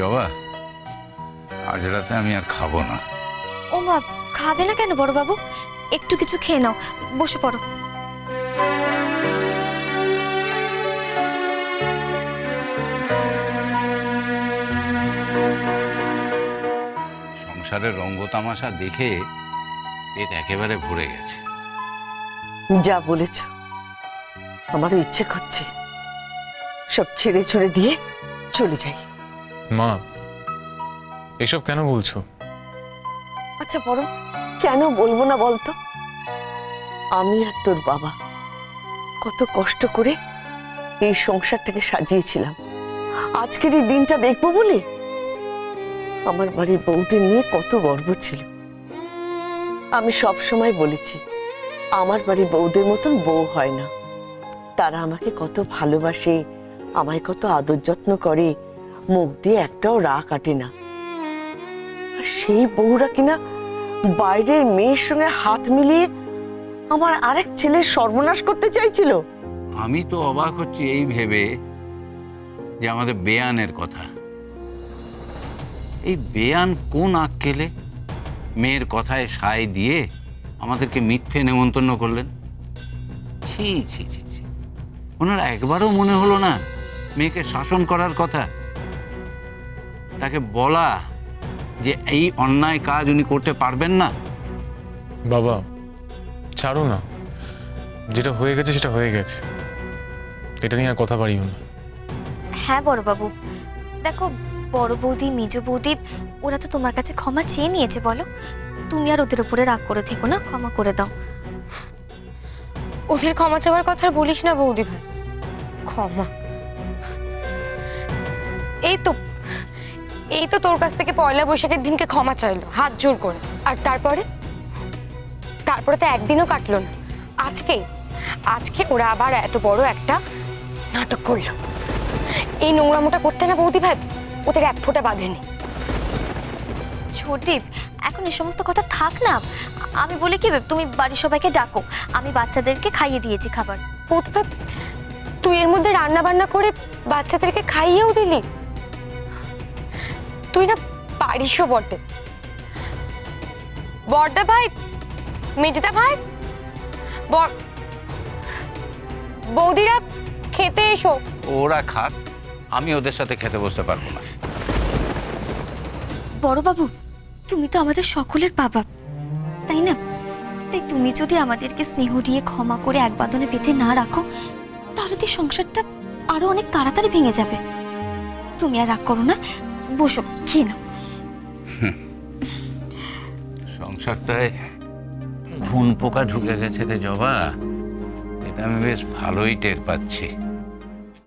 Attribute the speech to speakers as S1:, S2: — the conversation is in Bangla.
S1: জবা আজ রাতে আমি আর খাব না।
S2: ও মা খাবে না কেন বড় বাবু একটু কিছু খেয়ে নাও বসে পড়ো।
S1: সংসারের রঙ্গ তামাশা দেখে পেট একেবারে ভরে গেছে।
S3: যা বলেছ আমারও ইচ্ছে করছে। সব ছেড়ে ছড়ে দিয়ে চলে যাই।
S4: মা, এসব কেন বলছো?
S3: আচ্ছা বড় কেন বলব না বলতো? আমি আর তোর বাবা কত কষ্ট করে এই সংসারটাকে সাজিয়েছিলাম। আজকের এই দিনটা দেখব বলে আমার বাড়ির বউদের নিয়ে কত গর্ব ছিল। আমি সব সময় বলেছি, আমার বাড়ির বউদের মতন বউ হয় না। তারা আমাকে কত ভালোবাসে, আমায় কত আদর যত্ন করে মুখ দিয়ে একটাও রা কাটে না। আর সেই বউরা কিনা বাইরের মেয়ের সঙ্গে হাত মিলিয়ে আমার আরেক ছেলের সর্বনাশ করতে চাইছিল।
S1: আমি তো অবাক হচ্ছি এই ভেবে যে আমাদের বেয়ানের কথা। এই বেয়ান কোন আক্কেলে মেয়ের কথায় সায় দিয়ে আমাদেরকে মিথ্যে নেমন্তন্ন করলেন? ছি ছি ছি ছি। ওনার একবারও মনে হলো না মেয়েকে শাসন করার কথা। তাকে বলা যে এই অন্যায় কাজ উনি করতে পারবেন না।
S4: বাবা ছাড়ো না। যেটা হয়ে গেছে সেটা হয়ে গেছে। এটা নিয়ে আর কথা বাড়িও না।
S2: হ্যাঁ বড় বাবু দেখো বড় বৌদি মেজ বৌদি ওরা তো তোমার কাছে ক্ষমা চেয়ে নিয়েছে বলো। তুমি আর ওদের উপরে রাগ করে থেকো না ক্ষমা করে দাও।
S5: ওদের ক্ষমা চাওয়ার কথা আর বলিস না বৌদি ভাই। ক্ষমা। এই তো এই তো তোর কাছ থেকে পয়লা বৈশাখের দিনকে ক্ষমা চাইলো হাত জোর করে। আর তারপরে? তারপরে তো একদিনও কাটলো না। আজকে? আজকে ওরা আবার এত বড় একটা নাটক করল। এই নোংরামোটা করতে না বৌদি ভাই? ওদের এক ফোঁটা বাঁধেনি
S2: ছোটদীপ এখন এই সমস্ত কথা থাক না। আমি বলি কি তুমি বাড়ির সবাইকে ডাকো। আমি বাচ্চাদেরকে খাইয়ে দিয়েছি খাবার।
S5: বৌদি ভাই তুই এর মধ্যে রান্না বান্না করে বাচ্চাদেরকে খাইয়েও দিলি? তুই না পারিসও বটে। বড়দা ভাই মেজদা ভাই বৌদিরা খেতে এসো।
S1: ওরা খাক আমি ওদের সাথে খেতে বসতে পারব না।
S2: বড় বাবু তুমি তো আমাদের সকলের বাবা তাই না? তাই তুমি যদি আমাদেরকে স্নেহ দিয়ে ক্ষমা করে এক বাদনে পেতে না রাখো তাহলে তো সংসারটা আরও অনেক তাড়াতাড়ি ভেঙে যাবে। তুমি আর রাগ করো না বসো, খেয়ে নাও।
S1: সংসারটায় ঘুন পোকা ঢুকে গেছে রে জবা। এটা আমি বেশ ভালোই টের পাচ্ছি।